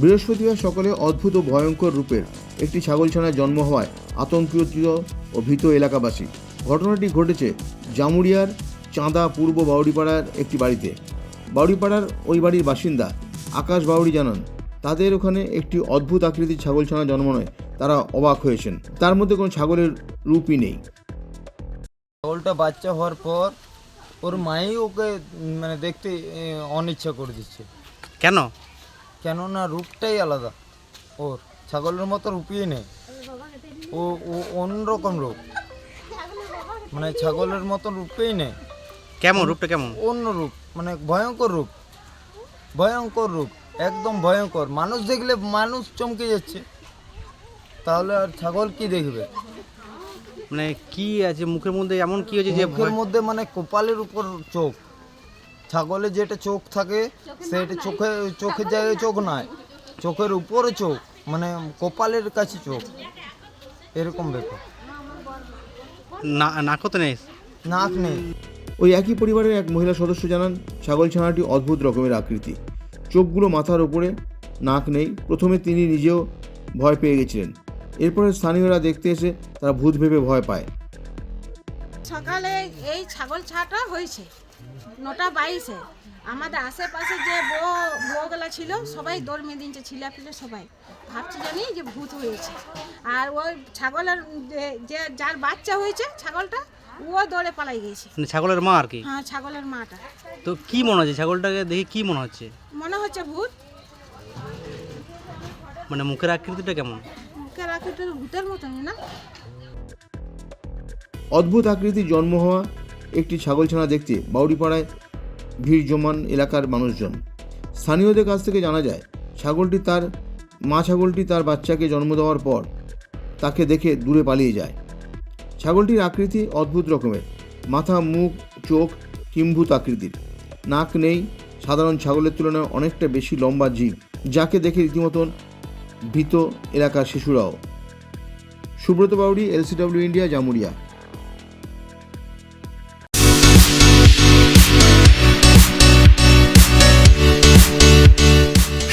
বৃহস্পতিবার সকালে অদ্ভুত ও ভয়ঙ্কর রূপের একটি ছাগলছানার জন্ম হওয়ায় আতঙ্কিত ও ভীত এলাকাবাসী। ঘটনাটি ঘটেছে জামুরিয়ার চাঁদা পূর্ব বাউড়িপাড়ার একটি বাড়িতে। বাউড়িপাড়ার ওই বাড়ির বাসিন্দা আকাশ বাউড়ি জানান তাদের ওখানে একটি অদ্ভুত আকৃতির ছাগলছানা জন্ম নয়। তারা অবাক হয়েছেন। তার মধ্যে কোনো ছাগলের রূপই নেই। ছাগলটা বাচ্চা হওয়ার পর ওর মাই ওকে মানে দেখতে অনিচ্ছা করে দিচ্ছে। কেন? কেননা রূপটাই আলাদা। ওর ছাগলের মতো রূপই নেই। ও ও অন্যরকম রূপ। মানে ছাগলের মতো রূপেই নেই। কেমন? রূপটা কেমন? অন্য রূপ মানে ভয়ঙ্কর রূপ। ভয়ঙ্কর রূপ একদম ভয়ঙ্কর। মানুষ দেখলে মানুষ চমকে যাচ্ছে। তাহলে আর ছাগল কি দেখবে? মানে কি আছে? মুখের মধ্যে এমন কি হয়েছে যে মুখের মধ্যে মানে কপালের উপর চোখ। ছাগলের যেটা চোখ থাকে সেটা চোখে চোখের জায়গায় চোখ নয় চোখের উপরে চোখ মানে কপালের কাছে চোখ। এরকম ব্যাপার। না নাকও তো নেই? নাক নেই। ওই একই পরিবারের এক মহিলা সদস্য জানান ছাগল ছানাটি অদ্ভুত রকমের আকৃতি। চোখগুলো মাথার ওপরে নাক নেই। প্রথমে তিনি নিজেও ভয় পেয়ে গেছিলেন। এরপরে স্থানীয়রা দেখতে এসে তারা ভূত ভেবে ভয় পায়। সকালে এই ছাগল ছাটা হয়েছে নটা বাইশে। আমাদের আশেপাশে যে বউ বউগুলা ছিল সবাই দৌড় মেয়ে দিনছে ছিলা পিলে সবাই। ভাবছি জানি যে ভূত হয়েছে। আর ওই ছাগলের যে- যার বাচ্চা হয়েছে ছাগলটা ও দৌড়ে পালাই গেছে। মানে ছাগলের মা আর কি? হ্যাঁ ছাগলের মাটা। তো কি মনে হচ্ছে? ছাগলটাকে দেখে কি মনে হচ্ছে? মনে হচ্ছে ভূত। মানে মুখের আকৃতিটা কেমন? মুখের তো ভূতের মতনই না। অদ্ভুত আকৃতির জন্ম হওয়া একটি ছাগলছানা দেখতে বাউরিপাড়ায় ভিড় জমান এলাকার মানুষজন। স্থানীয়দের কাছ থেকে জানা যায়, ছাগলটি তার, মা ছাগলটি তার বাচ্চাকে জন্ম দেওয়ার পর তাকে দেখে দূরে পালিয়ে যায়। ছাগলটির আকৃতি অদ্ভুত রকমের। মাথা, মুখ, চোখ কিম্ভূত আকৃতির। নাক নেই, সাধারণ ছাগলের তুলনায় অনেকটা বেশি লম্বা জীব, যাকে দেখে রীতিমতন ভীত এলাকার শিশুরাও। Subrata Bauri LCW India, Jamuria.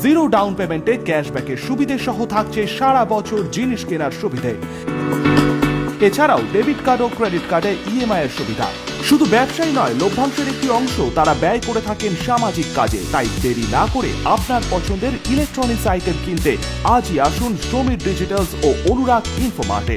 Zero down পেমেন্টে ক্যাশব্যাকের সুবিধে সহ থাকছে সারা বছর জিনিস কেনার সুবিধে। এছাড়াও ডেবিট কার্ড ও ক্রেডিট কার্ডে ইএমআই এর সুবিধা। শুধু ব্যবসায়ী নয়, লভ্যাংশের একটি অংশ তারা ব্যয় করে থাকেন সামাজিক কাজে। তাই দেরি না করে আপনার পছন্দের ইলেকট্রনিক্স আইটেম কিনতে আজই আসুন সমীর ডিজিটালস ও অনুরাগ ইনফোমার্টে।